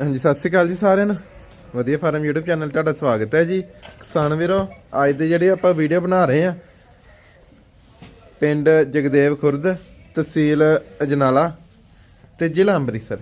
ਹਾਂਜੀ ਸਤਿ ਸ਼੍ਰੀ ਅਕਾਲ ਜੀ ਸਾਰਿਆਂ ਨੂੰ। ਵਧੀਆ ਫਾਰਮ YouTube ਚੈਨਲ ਤੁਹਾਡਾ ਸਵਾਗਤ ਹੈ ਜੀ। ਕਿਸਾਨ ਵੀਰੋ ਅੱਜ ਦੇ ਜਿਹੜੇ ਆਪਾਂ ਵੀਡੀਓ ਬਣਾ ਰਹੇ ਆ ਪਿੰਡ ਜਗਦੇਵ ਖੁਰਦ ਤਹਿਸੀਲ ਅਜਨਾਲਾ ਤੇ ਜ਼ਿਲ੍ਹਾ ਅੰਮ੍ਰਿਤਸਰ।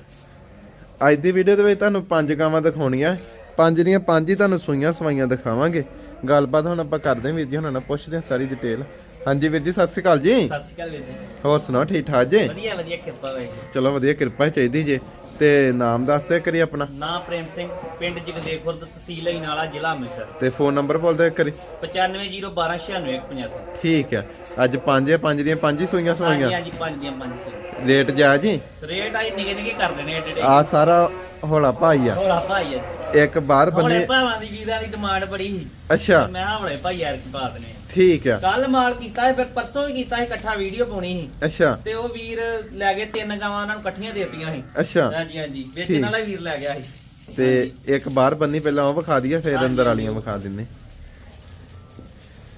ਅੱਜ ਦੀ ਵੀਡੀਓ ਦੇ ਵਿੱਚ ਤੁਹਾਨੂੰ ਪੰਜ ਗਾਵਾਂ ਦਿਖਾਉਣੀਆਂ। ਪੰਜ ਦੀਆਂ ਪੰਜ ਹੀ ਤੁਹਾਨੂੰ ਸੂਈਆਂ ਸਵਾਈਆਂ ਦਿਖਾਵਾਂਗੇ। ਗੱਲਬਾਤ ਹੁਣ ਆਪਾਂ ਕਰਦੇ ਹਾਂ ਵੀਰ ਜੀ ਹੁਣਾਂ ਨਾਲ ਪੁੱਛਦੇ ਹਾਂ ਸਾਰੀ ਡਿਟੇਲ ਹਾਂਜੀ ਵੀਰ ਜੀ ਸਤਿ ਸ਼੍ਰੀ ਅਕਾਲ ਜੀ। ਸਤਿ ਸ਼੍ਰੀ ਅਕਾਲ ਵੀਰ ਜੀ। ਹੋਰ ਸੁਣਾਓ ਠੀਕ ਠਾਕ ਜੀ? ਵਧੀਆ ਵਧੀਆ ਕਿਰਪਾ ਹੋਏ ਚਲੋ ਵਧੀਆ ਕਿਰਪਾ ਚਾਹੀਦੀ ਜੇ। ਤੇ ਨਾਮ ਦੱਸ ਦਿਆ ਕਰੀ ਆਪਣਾ? ਨਾਮ ਪ੍ਰੇਮ ਸਿੰਘ ਪਿੰਡ ਜਗਦੇਵਪੁਰ ਤਹਿਸੀਲ ਇਨਾਲਾ ਜ਼ਿਲ੍ਹਾ ਅੰਮ੍ਰਿਤਸਰ। ਤੇ ਫੋਨ ਨੰਬਰ ਬੋਲ ਦਿਆ ਕਰੀ। 9501296185 ਠੀਕ ਹੈ ਅੱਜ ਪੰਜ ਹੈ ਪੰਜ ਦੀਆਂ ਪੰਜ ਹੀ ਸੂਈਆਂ ਹਾਂਜੀ ਸਵਾਈਆਂ ਹਾਂਜੀ ਪੰਜ ਦੀਆਂ ਪੰਜ ਸੀ ਰੇਟ ਜਾ ਜੀ? ਰੇਟ ਆਈ ਨਿਗੇ ਨਿਗੇ ਕਰ ਦੇਣੇ ਆ ਸਾਰਾ ਹੋਲਾ ਭਾਈ ਆ। ਹੋਲਾ ਭਾਈ ਆ। ਇੱਕ ਬਾਹਰ ਹੋਲੇ ਬੰਨੇ ਭਾਵਾਂ ਦੀ ਵੀਰਾਂ ਦੀ ਡਿਮਾਂਡ ਬੜੀ ਸੀ। ਅੱਛਾ। ਮੈਂ ਕਿਹਾ ਹੋਲੇ ਭਾਈ ਯਾਰ ਕੀ ਪਾ ਦਨੇ ਠੀਕ ਆ। ਕੱਲ ਮਾਲ ਕੀਤਾ ਸੀ ਫਿਰ ਪਰਸੋਂ ਵੀ ਕੀਤਾ ਸੀ ਇਕੱਠਾ ਵੀਡੀਓ ਪਾਉਣੀ ਸੀ। ਅੱਛਾ। ਤੇ ਉਹ ਵੀਰ ਲੈ ਗਏ ਤਿੰਨ ਗਾਵਾਂ ਉਹਨਾਂ ਨੂੰ ਇਕੱਠੀਆਂ ਦਿੱਤੀਆਂ ਸੀ। ਅੱਛਾ। ਹਾਂਜੀ ਹਾਂਜੀ। ਵੇਚਣ ਵਾਲਾ ਵੀਰ ਲੈ ਗਿਆ ਸੀ। ਤੇ ਇੱਕ ਬਾਹਰ ਬੰਨੀ ਪਹਿਲਾਂ ਉਹ ਵਿਖਾ ਦਈਏ ਫਿਰ ਅੰਦਰ। ਵਾਲੀਆਂ ਵਿਖਾ ਦਿੰਨੇ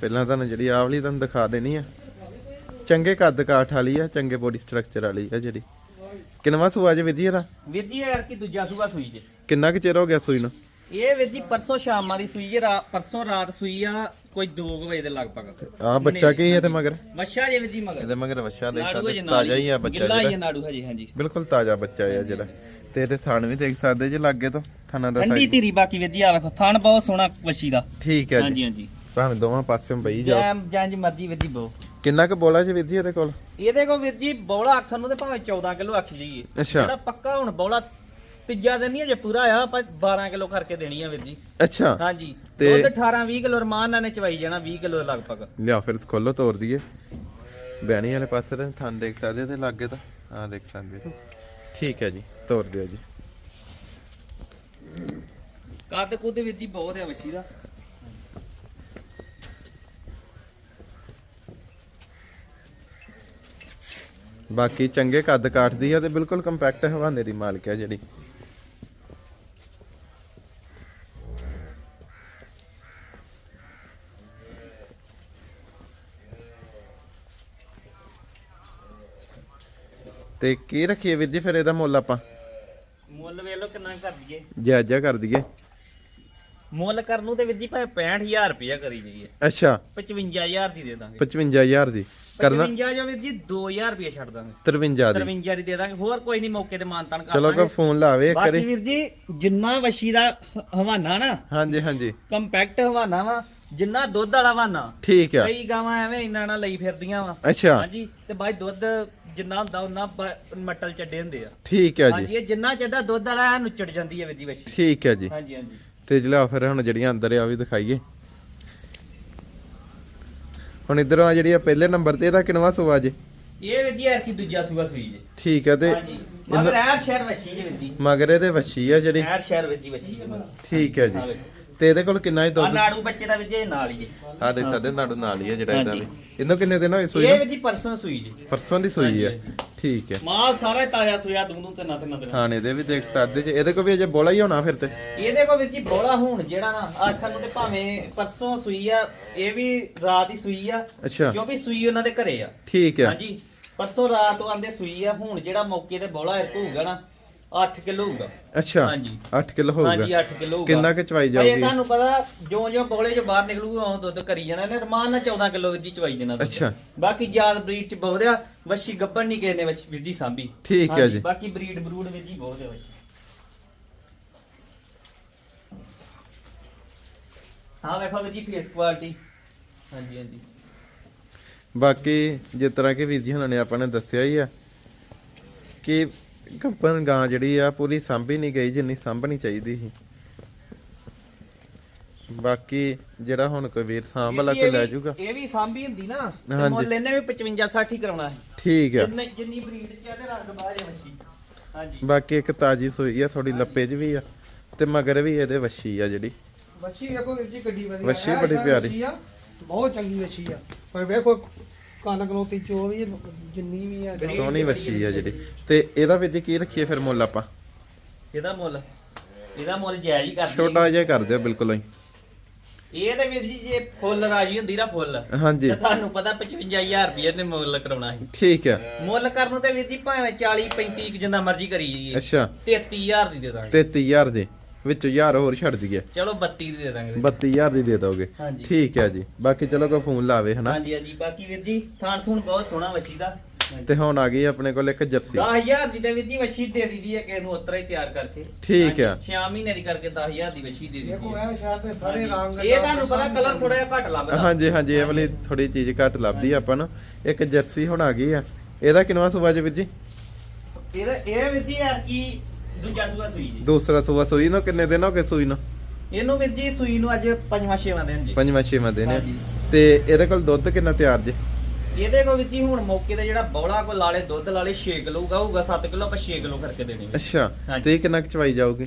ਪਹਿਲਾਂ ਤੁਹਾਨੂੰ ਜਿਹੜੀ ਆਹ ਵਾਲੀ ਤੁਹਾਨੂੰ ਦਿਖਾ ਦੇਣੀ ਆ। ਚੰਗੇ ਕੱਦ ਕਾਠ ਵਾਲੀ ਆ ਚੰਗੇ ਬੋਡੀ ਸਟਰਕਚਰ ਵਾਲੀ ਆ ਜਿਹੜੀ। ਕਿੰਨਵਾ ਸੂਆ ਜੇ ਇਹਦਾ? ਵੀਰ ਜੀ ਯਾਰ ਕੀ ਦੂਜਾ ਸੂਆ ਸੂਈ ਜੇ। ਕਿੰਨਾ ਕੁ ਚਿਰ ਹੋ ਗਿਆ ਸੂਈ ਨੂੰ? ਇਹ ਵੀਰ ਜੀ ਪਰਸੋਂ ਸ਼ਾਮਾਂ ਦੀ ਸੂਈ ਰਾ- ਪਰਸੋਂ ਰਾਤ ਸੂਈ ਆ ਕੋਈ 2 ਵਜੇ ਦੇ ਲਗਭਗ। ਆ ਬੱਚਾ ਕੀ ਹੈ ਤੇ ਮਗਰ? ਮੱਛਾ ਜੇ ਵੀਰ ਜੀ ਮਗਰ। ਇਹਦੇ ਮਗਰ ਬੱਚਾ ਦੇਖ ਸਕਦੇ ਤਾਜ਼ਾ ਹੀ ਆ ਬੱਚਾ ਗਿੱਲਾ ਹੀ ਆ ਨਾੜੂ ਹਜੇ ਹਾਂਜੀ। ਬਿਲਕੁਲ ਤਾਜ਼ਾ ਬੱਚਾ ਆ ਜਿਹੜਾ। ਤੇ ਇਹਦੇ ਥਣ ਵੀ ਦੇਖ ਸਕਦੇ ਜੇ ਲੱਗੇ ਤੋਂ ਥਣਾ ਦਾ ਠੰਡੀ ਧੀਰੀ ਬਾਕੀ ਵੀਰ ਜੀ ਆ ਵੇਖੋ ਥਣ ਬਹੁਤ ਸੋਹਣਾ ਵੱਛੀ ਦਾ। ਠੀਕ ਹੈ ਜੀ। ਹਾਂਜੀ ਹਾਂਜੀ। ਭਾਵੇਂ ਦੋਵਾਂ ਪਾਸਿਓਂ ਬਈ ਜਾਓ। ਜੈਮ ਜੰਜ ਮਰਜ਼ੀ ਵੀਰ ਜੀ ਬੋ। ਕਿੰਨਾ ਕੁ ਬੋਲਾ ਜੀ ਵਿਧੀ ਇਹਦੇ ਕੋਲ? ਇਹਦੇ ਕੋ ਵੀਰ ਜੀ ਬੌਲਾ ਆਖਣ ਨੂੰ ਤੇ ਭਾਵੇਂ 14 ਕਿਲੋ ਆਖ ਜਾਈਏ ਅੱਛਾ। ਜਿਹੜਾ ਪੱਕਾ ਹੁਣ ਬੌਲਾ ਤੀਜਾ ਦਿਨ ਨਹੀਂ ਅਜੇ ਪੂਰਾ ਆ ਆਪਾਂ 12 ਕਿਲੋ ਕਰਕੇ ਦੇਣੀ ਆ ਵੀਰ ਜੀ। ਅੱਛਾ। ਹਾਂਜੀ। ਤੇ- ਦੁੱਧ 18 20 ਕਿਲੋ ਰਮਾਨ ਨਾਲ ਨੇ ਚਵਾਈ ਜਾਣਾ 20 ਕਿਲੋ ਲਗਭਗ। ਲਿਆ ਫਿਰ ਖੋਲੋ ਤੋੜ ਦਈਏ। ਬੈਣੀ ਵਾਲੇ ਪਾਸੇ ਤੇ ਥਣ ਦੇਖ ਸਕਦੇ ਤੇ ਲੱਗੇ ਤਾਂ। ਆ ਦੇਖ ਸਕਦੇ ਹੋ। ਠੀਕ ਹੈ ਜੀ ਤੋੜ ਦਿਓ ਜੀ। ਕੱਦ ਕੁੱਦ ਵੀਰ ਜੀ ਬਹੁਤ ਆ ਵੱਛੀ ਦਾ ਬਾਕੀ ਚੰਗੇ ਕੱਦ ਕਾਠਦੀ ਆ ਤੇ ਬਿਲਕੁਲ ਕੰਪੈਕਟ ਹਵਾਨੇ ਦੀ ਮਾਲਕ ਹੈ ਜਿਹੜੀ। ਤੇ ਕੀ ਰੱਖੀਏ ਵੀਰ ਜੀ ਫਿਰ ਇਹਦਾ ਮੁੱਲ ਆਪਾਂ? ਮੁੱਲ ਵੇਖ ਲਓ ਕਿੰਨਾ ਕਰ ਦਈਏ। ਜਾਇਜ਼ਾ ਕਰ ਦਈਏ। ਮੁੱਲ ਕਰਨ ਨੂੰ ਤੇ ਵੀਰ ਜੀ ਭਾਵੇਂ 65000 ਰੁਪਇਆ ਕਰੀ ਜਾਈਏ। ਅੱਛਾ। 55000 ਦੀ ਦੇ ਦਾਂਗੇ। 55000 ਦੀ। ਕਰਨਾ। 55 ਜੋ ਵੀਰ ਜੀ 2000 ਰੁਪਇਆ ਛੱਡ ਦਾਂਗੇ। 53 ਦੀ। 53 ਦੀ ਦੇ ਦਾਂਗੇ। ਹੋਰ ਕੋਈ ਨਹੀਂ ਮੌਕੇ ਤੇ ਮਾਨਤਾਨ ਕਰ ਚਲੋ ਕੋ ਫੋਨ ਲਾਵੇ ਇੱਕ ਬਾਕੀ ਵਾਰੀ। ਵੀਰ ਜੀ ਜਿੰਨਾ ਵਸ਼ੀ ਦਾ ਹਵਾਨਾ ਨਾ ਹਾਂਜੀ ਹਾਂਜੀ। ਕੰਪੈਕਟ ਹਵਾਨਾ ਵਾ ਜਿੰਨਾ ਦੁੱਧ ਵਾਲਾ ਹਵਾਨਾ ਠੀਕ ਆ। ਕਈ ਗਾਵਾਂ ਐਵੇਂ ਇੰਨਾ ਨਾ ਲਈ ਫਿਰਦੀਆਂ ਵਾ। ਅੱਛਾ। ਹਾਂਜੀ ਤੇ ਬਾਈ ਦੁੱਧ ਜਿੰਨਾ ਹੁੰਦਾ ਉਹਨਾਂ ਮੱਟਲ ਚੱਡੇ ਹੁੰਦੇ ਆ। ਠੀਕ ਹੈ ਜੀ। ਹਾਂਜੀ ਇਹ ਜਿੰਨਾ ਚੱਡਾ ਦੁੱਧ ਵਾਲਾ ਐ ਨੁੱਚੜ ਜਾਂਦੀ ਹੈ ਵੀਰ ਜੀ ਵਸ਼ੀ। ਠੀਕ ਹੈ ਜੀ। ਹਾਂਜੀ ਹਾਂਜੀ। ਤੇ ਜਿਹੜਾ ਫਿਰ ਹੁਣ ਜਿਹੜੀਆਂ ਅੰਦਰ ਆ ਉਹ ਵੀ ਦਿਖਾਈਏ। ਹੁਣ ਇਧਰੋਂ ਆ ਜਿਹੜੀ ਆ ਪਹਿਲੇ ਨੰਬਰ ਤੇ ਇਹਦਾ ਕਿੰਨਵਾ ਸੂਆ ਜੇ? ਇਹ ਵੀਰ ਜੀ ਯਾਰ ਕੀ ਦੂਜਾ ਸੂਆ ਸੂਈ ਜੇ। ਠੀਕ ਹੈ ਤੇ ਹਾਂਜੀ। ਮਗਰ ਐਰ ਸ਼ਹਿਰ ਵਸ਼ੀ ਜੇ ਵੀਰ ਜੀ। ਮਗਰ ਇਹਦੇ ਵੱਛੀ ਆ ਜਿਹੜੀ? ਐਰ ਸ਼ਹਿਰ ਵਿੱਚ ਹੀ ਵਸ਼ੀ ਜੇ ਮਗਰ। ਠੀਕ ਹੈ ਜੀ। ਤੇ ਇਹਦੇ ਕੋਲ ਕਿੰਨਾ ਹੀ ਆ ਦੁੱਧ ਨਾੜੂ ਬੱਚੇ ਦਾ ਵੀਰ ਜੀ ਇਹ ਨਾਲ ਹੀ ਜੇ। ਆ ਦੇਖ ਸਕਦੇ ਨਾੜੂ ਨਾਲ ਹੀ ਆ ਜਿਹੜਾ ਇਹਦਾ ਹਾਂਜੀ। ਵੀ। ਇਹਨੂੰ ਕਿੰਨੇ ਦਿਨ ਹੋਏ ਸੂਈ ਇਹ ਨੂੰ? ਵੀਰ ਜੀ ਪਰਸੋਂ ਸੂਈ ਜੀ। ਪਰਸੋਂ ਦੀ ਸੂਈ ਆ। ਹਾਂਜੀ, ਠੀਕ ਹੈ ਮਾਲ ਸਾਰਾ ਹੀ ਤਾਜ਼ਾ ਸੂਇਆ ਤੇ ਨਾ ਤੇ ਨਾ ਤੇ ਨਾ। ਥਾਣੇ ਦੇ ਵੀ ਦੇਖ ਸਕਦੇ ਜੇ। ਇਹਦੇ ਕੋਲ ਵੀ ਅਜੇ ਬੋਲਾ ਹੀ ਹੋਣਾ ਫਿਰ ਤੇ। ਇਹਦੇ ਕੋ ਵੀਰ ਜੀ ਬੋਲਾ ਹੁਣ ਜਿਹੜਾ ਨਾ ਆਖਣ ਨੂੰ ਤੇ ਭਾਵੇਂ ਪਰਸੋਂ ਸੂਈ ਆ ਇਹ ਵੀ ਰਾਤ ਹੀ ਸੂਈ ਆ ਅੱਛਾ। ਕਿਉਂਕਿ ਸੂਈ ਉਹਨਾਂ ਦੇ ਘਰੇ ਆ। ਠੀਕ ਹੈ ਹਾਂਜੀ। ਪਰਸੋਂ ਰਾਤ ਉਹ ਆਂਦੇ ਸੂਈ ਆ ਹੁਣ ਜਿਹੜਾ ਮੌਕੇ ਤੇ ਬੋਲਾ ਇਹ ਹੋਊਗਾ ਨਾ 8 ਕਿਲੋ ਹੋਊਗਾ। ਅੱਛਾ ਹਾਂਜੀ। 8 ਕਿਲੋ ਹੋਊਗਾ। ਹਾਂਜੀ 8 ਕਿਲੋ ਹੋਊਗਾ। ਕਿੰਨਾ ਕੁ ਚਵਾਈ ਜਾਊਗੀ? ਤੁਹਾਨੂੰ ਪਤਾ ਜਿਉਂ ਜਿਉਂ ਬੋਲੇ ਜੋ ਬਾਹਰ ਨਿਕਲੂਗਾ ਉਹ ਦੁੱਧ ਕਰੀ ਜਾਣਾ। ਇਹਨੇ ਰਮਾਨ ਨਾਲ 14 ਕਿਲੋ ਵਿੱਚ ਹੀ ਚਵਾਈ ਦੁੱਧ। ਅੱਛਾ। ਬਾਕੀ ਜਾਤ ਬਰੀਡ ਚ ਬਹੁਤ ਆ ਵੱਛੀ ਗੱਬਣ ਨਹੀਂ ਕਿਸੇ ਨੇ ਜੀ ਸਾਂਭੀ। ਠੀਕ ਹੈ ਜੀ। ਬਾਕੀ ਬਰੀਡ ਬਰੂਡ ਵਿੱਚ ਹੀ ਬਹੁਤ ਆ ਵੱਛੀ। ਹਾਂ ਵੇਖੋ ਜੀ ਫੇਸ ਕੁਆਲਿਟੀ ਹਾਂਜੀ ਹਾਂਜੀ। ਬਾਕੀ ਜਿਸ ਤਰ੍ਹਾਂ ਕਿ ਵੀਰ ਜੀ ਹੁਣਾਂ ਨੇ ਆਪਾਂ ਨੇ ਦੱਸਿਆ ਹੀ ਆ ਕਿ ਕੰਪਨ ਗਾਂ ਜਿਹੜੀ ਆ ਪੂਰੀ ਸਾਂਭੀ ਨਹੀਂ ਗਈ ਜਿੰਨੀ ਸਾਂਭਣੀ ਚਾਹੀਦੀ ਸੀ। ਬਾਕੀ ਜਿਹੜਾ ਹੁਣ ਕੋਈ ਵੀਰ ਸਾਂਭ ਵਾਲਾ ਕੋਈ ਲੈ ਜਾਊਗਾ। ਇਹ ਵੀ ਸਾਂਭੀ ਹੁੰਦੀ ਨਾ ਤੇ। ਮੁੱਲ ਇਹਨੇ ਵੀ 55 60 ਹੀ ਕਰਾਉਣਾ ਹੈ ਠੀਕ ਆ। ਜਿੰਨੀ ਜਿੰਨੀ ਬਰੀਡ ਚ ਆ ਤੇ ਰੰਗ ਬਾਜ ਹੈ ਵੱਛੀ। ਹਾਂਜੀ। ਬਾਕੀ ਇੱਕ ਤਾਜੀ ਸੂਈ ਆ ਥੋੜੀ ਲੱਪੇ 'ਚ ਵੀ ਆ ਤੇ ਮਗਰ ਵੀ ਇਹਦੇ ਵੱਛੀ ਆ ਜਿਹੜੀ। ਵੱਛੀ ਵੇਖੋ ਵੀਰ ਜੀ ਗੱਡੀ ਵਧੀਆ ਵੱਛੀ ਬੜੀ ਪਿਆਰੀ। ਬਹੁਤ ਚੰਗੀ ਵੱਛੀ ਆ। ਪਰ ਵੇਖੋ ਕਣਕ ਲੋਤੀ ਚੋ ਵੀ ਜਿੰਨੀ ਵੀ ਆ ਸੋਹਣੀ ਵੱਛੀ ਆ ਜਿਹੜੀ ਤੇ ਇਹਦਾ ਵਿੱਚ ਕੀ ਰੱਖੀਏ ਫਿਰ ਮੁੱਲ ਆਪਾਂ? ਇਹਦਾ ਮੁੱਲ? ਇਹਦਾ ਮੁੱਲ ਜਾਇਜ਼ ਹੀ ਕਰ ਦਈਏ। ਛੋਟਾ ਜਿਹਾ ਕਰ ਦਿਓ ਬਿਲਕੁਲ ਹੀ। ਇਹ ਤੇ ਵੀਰ ਜੀ ਜੇ ਫੁੱਲ ਰਾਜੀ ਹੁੰਦੀ ਨਾ ਫੁੱਲ ਹਾਂਜੀ। ਤੇ ਤੁਹਾਨੂੰ ਪਤਾ 55000 ਰੁਪਏ ਨੇ ਮੁੱਲ ਕਰਾਉਣਾ ਸੀ। ਠੀਕ ਆ। ਮੁੱਲ ਕਰਨ ਨੂੰ ਤੇ ਵੀਰ ਜੀ ਭਾਵੇਂ 40 35 ਕੁ ਜਿੰਨਾ ਮਰਜ਼ੀ ਕਰੀ ਜਾਈਏ। ਅੱਛਾ। 33000 ਦੀ ਦੇ ਦਾਂਗੇ। 33000 ਦੇ। ਵਿੱਚੋਂ 1000 ਹੋਰ ਛੱਡ ਦਈਏ। ਚਲੋ 32 ਦੀ ਦੇ ਦਾਂਗੇ 32000 ਦੀ ਦੇ ਦੋਗੇ। ਹਾਂਜੀ। ਠੀਕ ਹੈ ਜੀ। ਬਾਕੀ ਚਲੋ ਕੋਈ ਫੋਨ ਲਾਵੇ ਹਨਾ? ਹਾਂਜੀ ਹਾਂਜੀ। ਬਾਕੀ ਵੀਰ ਜੀ ਥਾਣ ਥੂਣ ਬਹੁਤ ਸੋਹਣਾ ਵਸ਼ੀ ਦਾ। ਤੇ ਹੁਣ ਆ ਗਈ ਆਪਣੇ ਕੋਲ ਇੱਕ ਜਰਸੀ। 10000 ਦੀ ਤੇ ਵੀਰ ਜੀ ਵਸ਼ੀ ਦੇ ਦੀਦੀ ਹੈ ਕਿਸੇ ਨੂੰ ਉਤਰਾ ਹੀ ਤਿਆਰ ਕਰਕੇ। ਠੀਕ ਆ। 6 ਮਹੀਨੇ ਦੀ ਕਰਕੇ 10000 ਦੀ ਵਸ਼ੀ ਦੇ ਦੇਖੋ ਦਿੱਤੀ ਇਹ ਸ਼ਹਿਰ ਦੇ ਸਾਰੇ ਰੰਗ ਇਹ ਤੁਹਾਨੂੰ ਪਤਾ ਕਲਰ ਥੋੜਾ ਜਿਹਾ ਘੱਟ ਲੱਭਦਾ। ਹਾਂਜੀ ਹਾਂਜੀ ਇਹ ਵਾਲੀ ਥੋੜੀ ਚੀਜ਼ ਘੱਟ ਲੱਭਦੀ ਆ ਆਪਾਂ ਨੂੰ। ਇੱਕ ਜਰਸੀ ਹੁਣ ਆ ਗਈ ਆ ਇਹਦਾ ਕਿੰਨਵਾ ਸੂਆ ਜੀ ਵੀਰ ਜੀ? ਇਹਦਾ ਇਹ ਵੀਰ ਜੀ ਯਾਰ ਕੀ ਦੂਜਾ ਸੂਆ ਸੂਈ ਜੀ। ਦੂਸਰਾ ਸੂਆ ਸੂਈ ਨੂੰ ਕਿੰਨੇ ਦਿਨ ਹੋ ਗਏ ਸੂਈ ਨੂੰ? ਇਹਨੂੰ ਵੀਰ ਜੀ ਸੂਈ ਨੂੰ ਅੱਜ ਪੰਜਵਾਂ ਛੇਵਾਂ ਦਿਨ ਜੀ। ਪੰਜਵਾਂ ਛੇਵਾਂ ਦਿਨ ਆ ਹਾਂਜੀ। ਤੇ ਇਹਦੇ ਕੋਲ ਦੁੱਧ ਕਿੰਨਾ ਤਿਆਰ ਜੇ? ਇਹਦੇ ਕੋਲ ਵੀਰ ਜੀ ਹੁਣ ਮੌਕੇ ਤੇ ਜਿਹੜਾ ਬੌਲਾ ਕੋ ਲਾਲੇ ਦੁੱਧ ਲਾਲੇ 6 ਕਿਲੋ ਹੋਊਗਾ 7 ਕਿਲੋ ਆਪਾਂ 6 ਕਿਲੋ ਕਰਕੇ ਦੇਣੀ ਵੀਰ। ਅੱਛਾ ਹਾਂਜੀ। ਤੇ ਇਹ ਕਿੰਨਾ ਕੁ ਚਵਾਈ ਜਾਊਗੀ?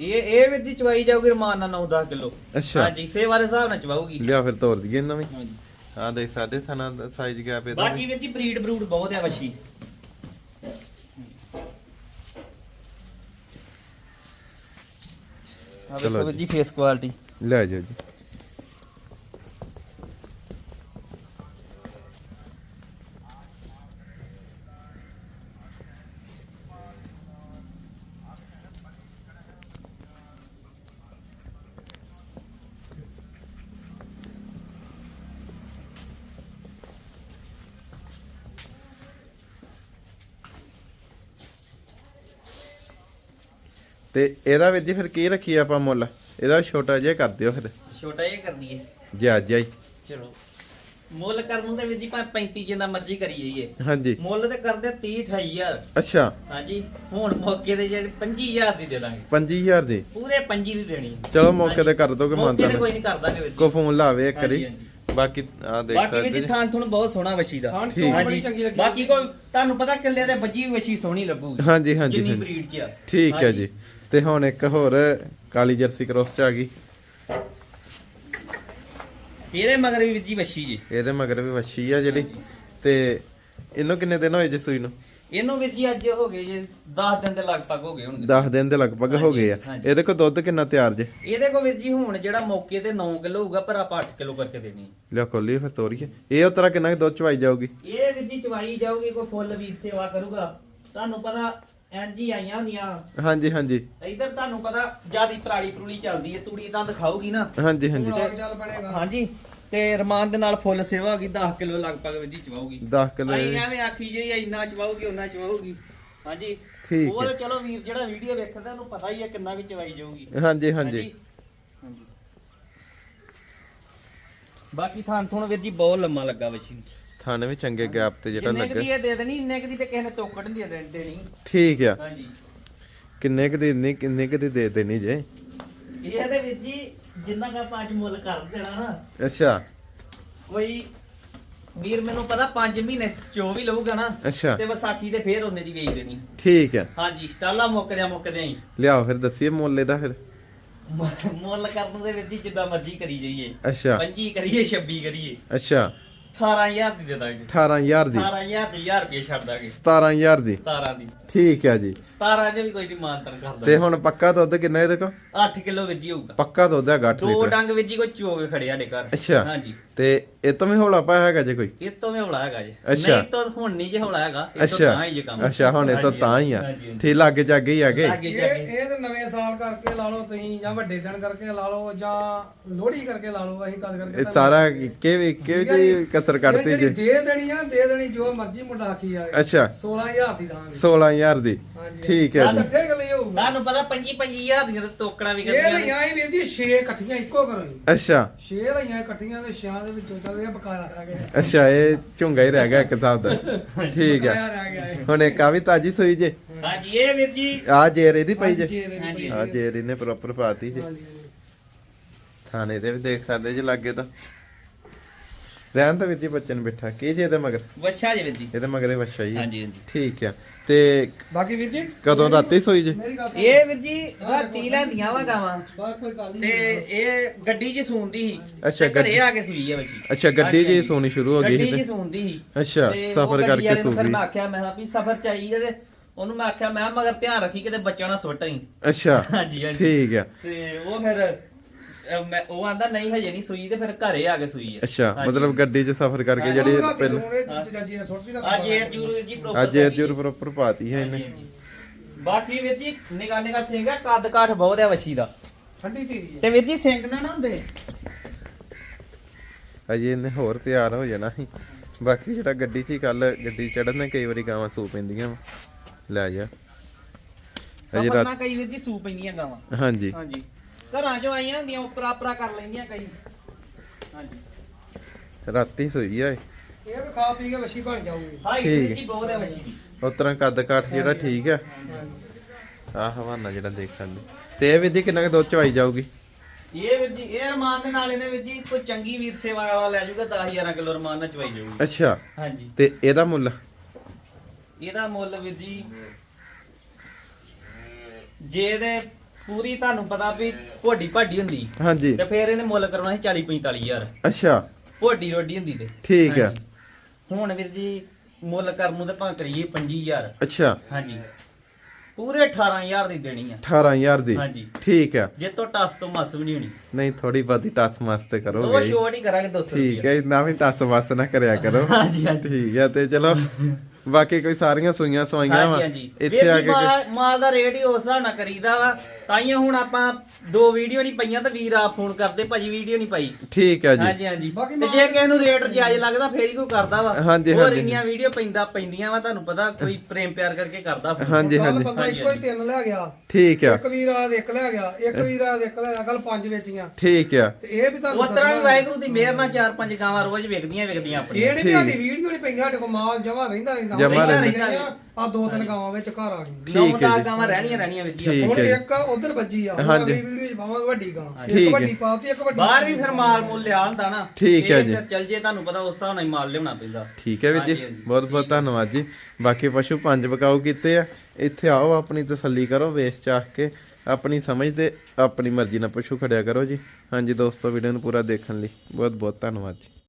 ਇਹ ਇਹ ਵੀਰ ਜੀ ਚਵਾਈ ਜਾਊਗੀ ਰਮਾਨ ਨਾਲ 9-10 ਕਿਲੋ। ਅੱਛਾ। ਹਾਂਜੀ ਸੇਵਾ ਦੇ ਹਿਸਾਬ ਨਾਲ ਚਵਾਊਗੀ। ਲਿਆ ਫਿਰ ਤੋਰ ਦਈਏ ਇਹਨਾਂ ਵੀ। ਹਾਂਜੀ। ਆ ਦੇਖ ਸਾਡੇ ਥਾਣਾ ਦਾ ਸਾਈਜ਼ ਗੈਪ ਇਹਦਾ ਬਾਕੀ ਵੀਰ ਜੀ ਬਰੀਡ ਬਰੂਡ ਬਹੁਤ ਆ ਵਸ਼ੀ ਚਲੋ। ਜੀ ਫੇਸ ਕੁਆਲਿਟੀ ਲੈ ਜਾਓ ਜੀ ਤੇ ਇਹਦਾ ਵਿੱਚ ਜੀ ਫਿਰ ਕੀ ਰੱਖੀ ਆਪਾਂ ਮੁੱਲ? ਇਹਦਾ ਛੋਟਾ ਜਿਹਾ ਕਰ ਦਿਓ ਫਿਰ। ਛੋਟਾ ਇਹ ਕਰ ਦਈਏ। ਜਾ ਜਾਈ ਚਲੋ। ਮੁੱਲ ਕਰਨ ਤੇ ਵੀਰ ਜੀ ਭਾਵੇਂ 35 ਜਿੰਨਾ ਮਰਜ਼ੀ ਕਰੀ ਜਾਈਏ। ਹਾਂਜੀ। ਮੁੱਲ ਤੇ ਕਰਦੇ 30 28000 ਅੱਛਾ। ਹਾਂਜੀ। ਹੁਣ ਮੌਕੇ ਤੇ ਜਿਹੜੇ 25000 ਦੀ ਦੇ ਦਾਂਗੇ। 25000 ਦੀ? ਪੂਰੇ 25 ਦੀ ਦੇਣੀ ਹੈ। ਚਲੋ ਮੌਕੇ ਤੇ। ਕਰ ਦੋਗੇ ਮੌਕੇ ਮਾਨਤਾ ਤੇ ਕੋਈ ਨਹੀਂ ਕਰ ਦਾਂਗੇ ਵੀਰ ਜੀ। ਕੋ ਫੋਨ ਲਾਵੇ ਇੱਕ ਵਾਰੀ। ਹਾਂਜੀ। ਬਾਕੀ ਆ ਦੇਖ ਬਾਕੀ ਵੀ ਸਕਦੇ ਜੀ। ਜੀ। ਥਾਂ ਥੁਣ ਬਹੁਤ ਸੋਹਣਾ ਵਸ਼ੀ ਦਾ। ਠੀਕ। ਹਾਂਜੀ। ਬੜੀ ਚੰਗੀ ਲੱਗੀ। ਬਾਕੀ ਕੋਈ ਤੁਹਾਨੂੰ ਪਤਾ ਕਿੱਲੇ ਤੇ ਵੱਜੀ ਵਸ਼ੀ ਸੋਹਣੀ ਲੱਗੂਗੀ। ਹਾਂਜੀ ਹਾਂਜੀ ਜਿੰਨੀ ਹਾਂਜੀ। ਬਰੀਡ ਚ ਆ। ਠੀਕ ਹੈ ਹਾਂਜੀ। ਜੀ। ਤੇ ਹੁਣ ਇੱਕ ਹੋਰ ਕਾਲੀ ਜਰਸੀ ਕ੍ਰੋਸ ਚ ਆ ਗਈ। ਇਹਦੇ ਮਗਰ ਵੀ ਜੀ ਵਸ਼ੀ ਜੀ। ਇਹਦੇ ਮਗਰ ਵੀ ਵੱਛੀ ਆ ਜਿਹੜੀ। ਤੇ ਇਹਨੂੰ ਕਿੰਨੇ ਦਿਨ ਹੋਏ ਜੀ ਸੂਈ ਨੂੰ? ਇਹਨੂੰ ਵੀਰ ਜੀ ਅੱਜ ਹੋ ਗਏ ਜੇ 10 ਦਿਨ ਦੇ ਲਗਭਗ ਹੋ ਗਏ ਹੋਣਗੇ। 10 ਦਿਨ ਦੇ ਲਗਭਗ ਹੋ ਗਏ ਆ। ਇਹਦੇ ਕੋਲ ਦੁੱਧ ਕਿੰਨਾ ਤਿਆਰ ਜੇ? ਇਹਦੇ ਕੋ ਵੀਰ ਜੀ ਹੁਣ ਜਿਹੜਾ ਮੌਕੇ ਤੇ 9 ਕਿਲੋ ਹੋਊਗਾ ਪਰ ਆਪਾਂ 8 ਕਿਲੋ ਕਰਕੇ ਦੇਣੀ। ਲਿਆ ਖੋਲੀ ਫਿਰ ਤੋਰੀਏ ਇਹ ਉਤਰਾ ਕਿੰਨਾ ਦੁੱਧ ਚਵਾਈ ਜਾਊਗੀ? ਇਹ ਵੀਰ ਜੀ ਚਵਾਈ ਜਾਊਗੀ ਕੋਈ ਫੁੱਲ ਵੀਰ ਸੇਵਾ ਕਰੂਗਾ। ਤੁਹਾਨੂੰ ਪਤਾ ਐਨਜੀ ਆਈਆਂ ਹੁੰਦੀਆਂ। ਹਾਂਜੀ ਹਾਂਜੀ। ਇਧਰ ਤੁਹਾਨੂੰ ਪਤਾ ਜਿਆਦੀ ਪਰਾਲੀ ਪਰੂਲੀ ਚੱਲਦੀ ਹੈ ਤੂੜੀ ਤਾਂ ਦਿਖਾਊਗੀ ਨਾ। ਹਾਂਜੀ ਹਾਂਜੀ। ਚੱਲ ਬਣੇਗਾ ਹਾਂਜੀ ਤੇ ਰਮਾਨ ਦੇ ਨਾਲ ਫੁੱਲ ਸੇਵਾ ਹੋਗੀ 10 ਕਿਲੋ ਲਗਭਗ ਵਿੱਚ ਹੀ ਚਵਾਉਗੀ 10 ਕਿਲੋ ਅਸੀਂ ਐਵੇਂ ਆਖੀ ਜੀ ਇੰਨਾ ਚਵਾਉਗੀ ਉਹਨਾਂ ਚਵਾਉਗੀ ਹਾਂਜੀ ਠੀਕ ਉਹ ਹੈ। ਤਾਂ ਚਲੋ ਵੀਰ ਜਿਹੜਾ ਵੀਡੀਓ ਵੇਖਦਾ ਉਹਨੂੰ ਪਤਾ ਹੀ ਹੈ ਕਿੰਨਾ ਕੁ ਚਵਾਈ ਜਾਊਗੀ। ਹਾਂਜੀ ਹਾਂਜੀ। ਹਾਂਜੀ। ਬਾਕੀ ਥਾਂ ਥੁਣ ਵੀਰ ਜੀ ਬਹੁਤ ਲੰਮਾ ਲੱਗਾ ਵਸ਼ੀ ਨੂੰ। ਥਾਣੇ ਵੀ ਚੰਗੇ ਗੈਪ ਤੇ ਜਿਹੜਾ ਜਿੰਨੇ ਕੁ ਦੀ ਲੱਗਾ ਇਹ ਦੇ ਦੇਣੀ ਇੰਨੇ ਕੁ ਦੀ ਤੇ ਕਿਸੇ ਨੇ ਤੋਕੜ ਨਹੀਂ ਦੇ ਦੇਣੀ। ਠੀਕ ਆ। ਹਾਂਜੀ। ਕਿੰਨੇ ਕੁ ਦੀ ਇੰਨੀ ਕਿੰਨੇ ਕੁ ਦੀ ਦੇ ਦੇਣੀ ਜੇ? ਇਹ ਦੇ ਵਿੱਚ ਜੀ ਜਿੰਨਾ ਕਾ ਪੰਜ ਮੁੱਲ ਕਰ ਦੇਣਾ ਨਾ ਅੱਛਾ। ਕੋਈ ਵੀਰ ਮੈਨੂੰ ਪਤਾ 5 ਮਹੀਨੇ ਚੋ ਵੀ ਲਊਗਾ ਨਾ ਅੱਛਾ। ਤੇ ਵਿਸਾਖੀ ਤੇ ਫੇਰ ਉਹਨੇ ਦੀ ਵੇਚ ਦੇਣੀ। ਠੀਕ ਆ। ਹਾਂਜੀ ਸਟਾਲਾ ਮੁੱਕਦਿਆਂ ਮੁੱਕਦਿਆਂ ਹੀ। ਲਿਆਓ ਫਿਰ ਦੱਸੀਏ ਮੁੱਲ ਇਹਦਾ ਫਿਰ। ਮੁ- ਮੁੱਲ ਕਰਨ ਦੇ ਵਿੱਚ ਜੀ ਜਿੱਦਾਂ ਮਰਜ਼ੀ ਕਰੀ ਜਾਈਏ। ਅੱਛਾ। 25 ਕਰੀਏ 26 ਕਰੀਏ। ਅੱਛਾ। 18000 ਦੀ ਦੇ ਦਾਂਗੇ। 18000 ਦੀ? 18000 ਤੇ 1000 ਰੁਪਏ ਛੱਡ ਦੀ? 17 ਦੀ। ਠੀਕ ਹੈ ਜੀ। 17 ਜੇ ਵੀ ਕੋਈ ਨਹੀਂ ਮਾਨਤਨ ਕਰ ਤੇ ਹੁਣ ਪੱਕਾ ਦੁੱਧ ਕਿੰਨਾ ਇਹਦੇ ਕੋ 8 ਕਿਲੋ ਵਿੱਜੀ ਹੋਊਗਾ। ਪੱਕਾ ਦੁੱਧ ਹੈਗਾ 8 ਲੀਟਰ। ਦੋ ਡੰਗ ਵਿੱਜੀ ਕੋ ਚੋਗ ਖੜੇ ਸਾਡੇ ਘਰ। ਅੱਛਾ। ਹਾਂਜੀ। ਤੇ ਇਹ ਤੋਂ ਵੀ ਹੌਲਾ ਪਾਇਆ ਹੈਗਾ ਜੇ ਕੋਈ? ਇਹ ਤੋਂ ਵੀ ਹੌਲਾ ਹੈਗਾ ਜੀ। ਨਹੀਂ ਤਾਂ ਹੁਣ ਨਹੀਂ ਜੇ ਹੌਲਾ ਹੈਗਾ ਇਹ ਤੋਂ ਤਾਂ ਹੀ ਜੇ ਕੰਮ। ਅੱਛਾ ਹੁਣ ਇਹ ਤਾਂ ਤਾਂ ਹੀ ਆ। ਠੀ ਲੱਗ ਜਾਗੇ ਹੀ ਆਗੇ ਇਹ ਤੇ ਨਵੇਂ ਸਾਲ ਕਰਕੇ ਲਾ ਲਓ ਤੁਸੀਂ ਜਾਂ ਵੱਡੇ ਦਿਨ ਕਰਕੇ ਲਾ ਲਓ ਜਾਂ ਲੋਹੜੀ ਕਰਕੇ ਲਾ ਲਓ ਅਸੀਂ ਕਦ ਕਰਕੇ ਸਾਰਾ ਇੱਕੇ ਵੀ ਇੱਕੇ 75 ਕੱਢਤੀ ਜੀ। ਦੇ ਦੇਣੀ ਆ ਦੇ ਦੇਣੀ ਜੋ ਮਰਜ਼ੀ ਮੁੰਡਾ ਆਖੀ ਜਾਵੇ। ਅੱਛਾ। 16000 ਦੀ ਦਾਂਗੇ। 16000 ਦੀ। ਠੀਕ ਹੈ ਜੀ। ਲੱਗੇ ਗਲੀ ਹੋਊ ਤੁਹਾਨੂੰ ਪਤਾ 25 25000 ਦੀਆਂ ਤਾਂ ਵੀ ਕਰਦੀਆਂ ਨੇ। ਲਈਆਂ ਹੀ ਵੀਰ ਜੀ 6 ਇਕੱਠੀਆਂ ਇੱਕੋ ਕਰੋ ਅੱਛਾ। 6 ਲਈਆਂ ਇਕੱਠੀਆਂ ਤੇ 6 ਦੇ ਵਿੱਚੋਂ ਚੱਲ ਇਹ ਬਕਾਇਆ ਰਹਿ ਗਿਆ। ਅੱਛਾ ਇਹ ਝੁੰਗਾ ਹੀ ਰਹਿ ਗਿਆ ਇੱਕ ਹਿਸਾਬ ਦਾ। ਠੀਕ ਬਕਾਇਆ ਹੈ ਹੁਣ ਇੱਕ ਆ ਵੀ ਤਾਜੀ ਸੂਈ ਜੇ। ਹਾਂਜੀ ਇਹ ਵੀਰ ਜੀ। ਆ ਜੇਰ ਇਹਦੀ ਪਈ ਜੇ। ਹਾਂਜੀ, ਹਾਂਜੀ। ਆ ਜੇਰ ਇਹਨੇ ਪ੍ਰੋਪਰ ਪਾਤੀ ਜੇ। ਥਾਣੇ ਤੇ ਵੀ ਦੇਖ ਸਕਦੇ ਜੇ ਲੱਗੇ ਤਾਂ। ਰਹਿਣ ਤਾਂ ਵੀਰ ਜੀ ਬੱਚੇ ਨੂੰ ਬਿਠਾ ਕੀ ਜੇ ਇਹਦੇ ਮਗਰ। ਵਛਾ ਜੀ ਵੀਰ ਜੀ। ਇਹਦੇ ਮਗਰ ਇਹ ਵੱਛਾ ਹੀ ਹੈ। ਹਾਂਜੀ ਹਾਂਜੀ। ਠੀਕ ਆ। ਤੇ ਬਾਕੀ ਵੀਰ ਜੀ ਕਦੋਂ ਰਾਤੀ ਸੋਈ ਜੇ? ਮੇਰੀ ਗੱਲ ਸੁਣੋ। ਇਹ ਵੀਰ ਜੀ ਰਾਤੀ ਲੈਂਦੀਆਂ ਵਾ ਗਾਵਾਂ। ਬਸ ਕੋਈ ਗੱਲ ਤੇ ਇਹ ਗੱਡੀ 'ਚ ਸੂੰਦੀ ਸੀ ਅੱਛਾ, ਤੇ ਘਰੇ ਗੱਡੀ- ਆ ਕੇ ਸੂਈ ਹੈ ਬੱਚੀ। ਅੱਛਾ ਗੱਡੀ 'ਚ ਹੀ ਹਾਂਜੀ, ਸੋਣੀ ਸ਼ੁਰੂ ਹੋ ਗਈ ਗੱਡੀ ਸੀ 'ਚ ਤੇ ਸੂੰਦੀ ਸੀ। ਅੱਛਾ ਤੇ ਉਹ ਸਫਰ ਗੱਡੀ ਕਰਕੇ ਵਾਲੇ ਨੂੰ ਸੋ ਫਿਰ ਗਈ। ਮੈਂ ਆਖਿਆ ਮੈਂ ਕਿਹਾ ਵੀ ਸਫਰ ਚਾਹੀਏ ਤੇ ਉਹਨੂੰ ਮੈਂ ਆਖਿਆ ਮੈਂ ਕਿਹਾ ਮਗਰ ਧਿਆਨ ਰੱਖੀ ਕਿਤੇ ਬੱਚਾ ਨਾ ਸੁੱਟ ਅੱਛਾ। ਹਾਂਜੀ ਹਾਂਜੀ। ਠੀਕ ਆ। ਤੇ ਉਹ ਫਿਰ ਅਹ ਮੈਂ ਉਹ ਆਂਦਾ ਨਹੀਂ ਹਜੇ ਨਹੀਂ ਸੂਈ ਤੇ ਫਿਰ ਘਰੇ ਆ ਕੇ ਸੂਈ ਹੈ ਅੱਛਾ ਹਾਂਜੀ। ਮਤਲਬ ਗੱਡੀ 'ਚ ਸਫ਼ਰ ਕਰਕੇ ਜਿਹੜੀ ਪਹਿਲਾਂ ਅੱਜ ਇਹ ਜੂਰ ਜੀ proper ਅੱਜ ਇਹ ਜੁਰ ਪ੍ਰੋਪਰ ਪਾਤੀ ਹੈ ਇਹਨੇ। ਬਾਕੀ ਵੀਰ ਜੀ ਨਿਗਾਹ ਸਿੰਘ ਹੈ ਕੱਦ ਕਾਠ ਬਹੁਤ ਹੈ ਵਸ਼ੀ ਦਾ। ਠੰਡੀ ਹੈ। ਤੇ ਵੀਰ ਜੀ ਸਿੰਘ ਨਾ ਨਾ ਹੁੰਦੇ? ਅਜੇ ਇਹਨੇ ਹੋਰ ਤਿਆਰ ਹੋ ਜਾਣਾ ਸੀ। ਬਾਕੀ ਜਿਹੜਾ ਗੱਡੀ 'ਚ ਹੀ ਕੱਲ ਗੱਡੀ ਚੜਨ ਨੇ ਕਈ ਵਾਰੀ ਗਾਵਾਂ ਸੂ ਪੈਂਦੀਆਂ ਵਾ। ਲੈ ਜਾ। ਅਜੇ ਸਫਰ ਰਾਤ ਨਾ ਕਈ ਵੀਰ ਜੀ ਸੂ ਪੈਂਦੀਆਂ ਗਾਵਾਂ। ਹਾਂਜੀ। ਹਾਂਜੀ। ਘਰਾਂ ਚੋਂ ਆਈਆਂ ਹੁੰਦੀਆਂ ਉਪਰਾ ਉਪਰਾ ਕਰ ਲੈਂਦੀਆਂ ਕਈ। ਹਾਂਜੀ। ਰਾਤੀ ਸੋਈ ਆ ਇਹ। ਇਹ ਵੀ ਖਾ ਪੀ ਕੇ ਵੱਛੀ ਬਣ ਜਾਊਗੀ। ਹਾਈ ਜੀ ਬਹੁਤ ਹੈ ਵਸ਼ੀ ਦੀ ਉਸ ਤਰ੍ਹਾਂ ਕੱਦ ਕਾਠ ਜਿਹੜਾ ਠੀਕ ਆ। ਆਹ ਹਵਾਨਾ ਜਿਹੜਾ ਦੇਖ ਸਕਦੇ ਤੇ ਇਹ ਵਿਧੀ ਕਿੰਨਾ ਕੁ ਦੁੱਧ ਚਵਾਈ ਜਾਊਗੀ? ਇਹ ਵੀਰ ਜੀ ਇਹ ਰਮਾਨ ਦੇ ਨਾਲ ਇਹਨੇ ਵੀਰ ਜੀ ਕੋਈ ਚੰਗੀ ਵੀਰ ਸੇਵਾ ਵਾਲਾ ਲੈ ਜਾਊਗਾ 10000 ਕਿਲੋ ਰਮਾਨ ਨਾਲ ਚਵਾਈ ਜਾਊਗੀ। ਅੱਛਾ। ਹਾਂਜੀ। ਤੇ ਇਹਦਾ ਮੁੱਲ? ਇਹਦਾ ਮੁੱਲ ਵੀਰ ਜੀ ਜੇ ਇਹਦੇ ਪੂਰੀ ਤੁਹਾਨੂੰ ਪਤਾ ਵੀ ਭੋਡੀ ਭਾਡੀ ਹੁੰਦੀ। ਹਾਂਜੀ। ਤੇ ਫਿਰ ਇਹਨੇ ਮੁੱਲ ਕਰਾਉਣਾ ਸੀ 40 45000 ਅੱਛਾ। ਭੋਡੀ ਰੋਡੀ ਹੁੰਦੀ ਤੇ। ਠੀਕ ਆ ਹਾਂਜੀ। ਹੁਣ ਵੀਰ ਜੀ ਮੁੱਲ ਕਰਨ ਨੂੰ ਤੇ ਭਾਂ ਕਰੀਏ 25000 ਅੱਛਾ। ਹਾਂਜੀ। ਪੂਰੇ 18000 ਦੀ ਦੇਣੀ ਆ। 18000 ਦੀ। ਹਾਂਜੀ। ਠੀਕ ਆ ਜੇ ਤੋਂ ਟਸ ਤੋਂ ਮਸ ਵੀ ਨਹੀਂ ਹੋਣੀ। ਨਹੀਂ ਥੋੜੀ ਬਾਤੀ ਟੱਸ ਮਸਤ ਉਹ ਕਰੋਗੇ। ਜੀ। ਸ਼ੋਰਟ ਹੀ ਕਰਾਂਗੇ 200 ਠੀਕ ਹੈ ਨਾ ਵੀ ਟੱਸ ਮਸ ਨਾ ਕਰਿਆ ਕਰੋ। ਹਾਂਜੀ ਹਾਂਜੀ। ਠੀਕ ਹੈ ਤੇ ਚਲੋ ਬਾਕੀ ਕੋਈ ਸਾਰੀਆਂ ਸੂਈਆਂ ਸਵਾਈਆਂ ਵਾ। ਇੱਥੇ ਆ ਕੇ ਮਾਲ ਦਾ ਰੇਟ ਹੀ ਉਸ ਹਿਸਾਬ ਨਾਲ ਕਰੀਦਾ ਵਾ। ਤਾਈਓ ਹੁਣ ਆਪਾਂ ਦੋ ਵੀਡੀਓ ਨਹੀਂ ਪਈਆਂ ਤਾਂ ਵੀਰ ਆਪ ਫੋਨ ਕਰਦੇ ਭਾਜੀ ਵੀਡੀਓ ਨਹੀਂ ਪਾਈ। ਠੀਕ ਹੈ ਜੀ। ਹਾਂਜੀ ਹਾਂਜੀ। ਬਾਕੀ ਤੇ ਜੇ ਕਿਸੇ ਨੂੰ ਰੇਟ ਜਾਇਜ਼ ਲੱਗਦਾ ਫੇਰ ਹੀ ਕੋਈ ਕਰਦਾ ਵਾ। ਹਾਂਜੀ, ਹੋਰ ਹਾਂਜੀ। ਇੰਨੀਆਂ ਵੀਡੀਓ ਪੈਂਦਾ ਪੈਂਦੀਆਂ ਵਾ ਤੁਹਾਨੂੰ ਪਤਾ ਕੋਈ ਪ੍ਰੇਮ ਪਿਆਰ ਕਰਕੇ ਕਰਦਾ phone। ਹਾਂਜੀ ਕੱਲ ਹਾਂਜੀ। ਬੰਦਾ ਇੱਕੋ ਹੀ ਤਿੰਨ ਲੈ ਗਿਆ। ਠੀਕ ਆ। ਇੱਕ ਵੀਰ ਆ ਇੱਕ ਲੈ ਗਿਆ ਇੱਕ ਵੀਰ ਆ ਇੱਕ ਲੈ ਗਿਆ ਕੱਲ ਪੰਜ ਵੇਚੀਆਂ। ਠੀਕ ਆ। ਤੇ ਇਹ ਵੀ ਤੁਹਾਨੂੰ ਉਸ ਤਰ੍ਹਾਂ ਵੀ। ਵਾਹਿਗੁਰੂ ਦੀ ਮਿਹਰ ਨਾਲ ਚਾਰ ਪੰਜ ਗਾਵਾਂ ਰੋਜ਼ ਵਿਕਦੀਆਂ ਵਿਕਦੀਆਂ ਇਹ ਆਪਣੀਆਂ ਨਹੀਂ। ਤੁਹਾਡੀ ਵੀਡੀਓ ਨਹੀਂ ਪਈ ਸਾਡੇ ਕੋਲ ਮਾਲ ਜਮਾ ਰਹਿੰਦਾ ਰਹਿੰਦਾ। ਜਮਾਂ ਰਹਿੰਦਾ। ਆ ਦੋ ਤਿੰਨ ਗਾਵਾਂ ਵਿੱਚ ਘਰ ਆ ਗਈ ਠੀਕ ਨੌ ਹੈ ਜੀ। ਗਾਵਾਂ ਰਹਿਣੀਆਂ ਰਹਿਣੀਆਂ ਵਿੱਚ ਠੀਕ ਹੁਣ ਹੈ ਜੀ। ਇੱਕ ਉਧਰ ਵੱਜੀ ਆ ਹੁਣ ਹਾਂਜੀ। ਅਗਲੀ ਵੀਡੀਓ 'ਚ ਪਾਵਾਂਗੇ ਵੱਡੀ ਗਾਂ। ਠੀਕ ਇੱਕ ਹੈ। ਵੱਡੀ ਪਾਤੀ ਇੱਕ ਵੱਡੀ ਬਾਹਰ ਵੀ ਫਿਰ ਮਾਲ ਮੁੱਲ ਲਿਆ ਹੁੰਦਾ ਨਾ। ਠੀਕ ਹੈ ਇਹ ਜੀ। ਫਿਰ ਚੱਲ ਜੇ ਤੁਹਾਨੂੰ ਪਤਾ ਉਸ ਹਿਸਾਬ ਨਾਲ ਹੀ ਮਾਲ ਲਿਆਉਣਾ ਪੈਂਦਾ। ਠੀਕ ਹੈ ਵੀਰ ਜੀ। ਹਾਂਜੀ, ਹਾਂਜੀ। ਬਹੁਤ ਬਹੁਤ ਧੰਨਵਾਦ ਜੀ। ਬਾਕੀ ਪਸ਼ੂ ਪੰਜ ਬਕਾਊ ਕੀਤੇ ਆ। ਇੱਥੇ ਆਓ ਆਪਣੀ ਤਸੱਲੀ ਕਰੋ ਵੇਚ ਚਾਹ ਕੇ। ਆਪਣੀ ਸਮਝ ਤੇ ਆਪਣੀ ਮਰਜ਼ੀ ਨਾਲ ਪਸ਼ੂ ਖੜਿਆ ਕਰੋ ਜੀ। ਹਾਂਜੀ ਦੋਸਤੋ ਵੀਡੀਓ ਨੂੰ ਪੂਰਾ ਦੇਖਣ ਲਈ ਬਹੁਤ ਬਹੁਤ ਧੰਨਵਾਦ ਜੀ।